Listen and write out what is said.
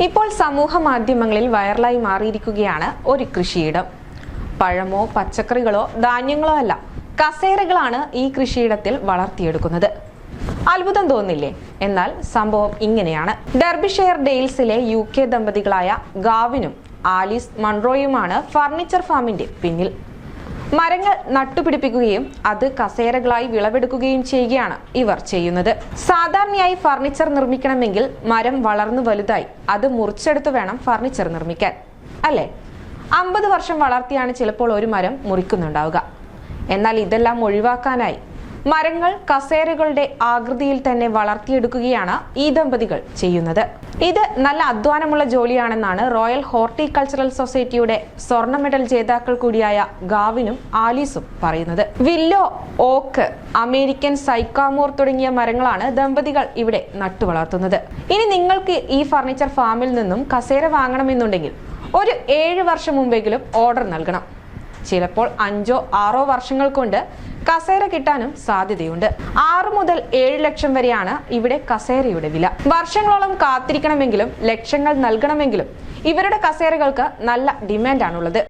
ഇപ്പോൾ സമൂഹ മാധ്യമങ്ങളിൽ വൈറലായി മാറിയിരിക്കുകയാണ് ഒരു കൃഷിയിടം. പഴമോ പച്ചക്കറികളോ ധാന്യങ്ങളോ അല്ല കസേരകളാണ് ഈ കൃഷിയിടത്തിൽ വളർത്തിയെടുക്കുന്നത്. അത്ഭുതം തോന്നില്ലേ? എന്നാൽ സംഭവം ഇങ്ങനെയാണ്. ഡെർബിഷെയർ ഡെയിൽസിലെ യു കെ ദമ്പതികളായ ഗാവിനും ആലീസ് മൺറോയുമാണ് ഫർണിച്ചർ ഫാമിന്റെ പിന്നിൽ. മരങ്ങൾ നട്ടുപിടിപ്പിക്കുകയും അത് കസേരകളായി വിളവെടുക്കുകയും ചെയ്യുകയാണ് ഇവർ ചെയ്യുന്നത്. സാധാരണയായി ഫർണിച്ചർ നിർമ്മിക്കണമെങ്കിൽ മരം വളർന്നു വലുതായി അത് മുറിച്ചെടുത്ത് വേണം ഫർണിച്ചർ നിർമ്മിക്കാൻ. അല്ലേ? അമ്പത് വർഷം വളർത്തിയാണ് ചിലപ്പോൾ ഒരു മരം മുറിക്കുന്നുണ്ടാവുക. എന്നാൽ ഇതെല്ലാം ഒഴിവാക്കാനായി മരങ്ങൾ കസേരകളുടെ ആകൃതിയിൽ തന്നെ വളർത്തിയെടുക്കുകയാണ് ഈ ദമ്പതികൾ ചെയ്യുന്നത്. ഇത് നല്ല അധ്വാനമുള്ള ജോലിയാണെന്നാണ് റോയൽ ഹോർട്ടിക്കൾച്ചറൽ സൊസൈറ്റിയുടെ സ്വർണ മെഡൽ ജേതാക്കൾ കൂടിയായ ഗാവിനും ആലീസും പറയുന്നത്. വില്ലോ ഓക്ക് അമേരിക്കൻ സൈക്കാമോർ തുടങ്ങിയ മരങ്ങളാണ് ദമ്പതികൾ ഇവിടെ നട്ടുവളർത്തുന്നത്. ഇനി നിങ്ങൾക്ക് ഈ ഫർണിച്ചർ ഫാമിൽ നിന്നും കസേര വാങ്ങണമെന്നുണ്ടെങ്കിൽ ഒരു ഏഴ് വർഷം മുമ്പെങ്കിലും ഓർഡർ നൽകണം. ചിലപ്പോൾ അഞ്ചോ ആറോ വർഷങ്ങൾ കൊണ്ട് കസേര കിട്ടാനും സാധ്യതയുണ്ട്. ആറ് മുതൽ ഏഴ് ലക്ഷം വരെയാണ് ഇവിടെ കസേരയുടെ വില. വർഷങ്ങളോളം കാത്തിരിക്കണമെങ്കിലും ലക്ഷങ്ങൾ നൽകണമെങ്കിലും ഇവരുടെ കസേരകൾക്ക് നല്ല ഡിമാൻഡാണുള്ളത്.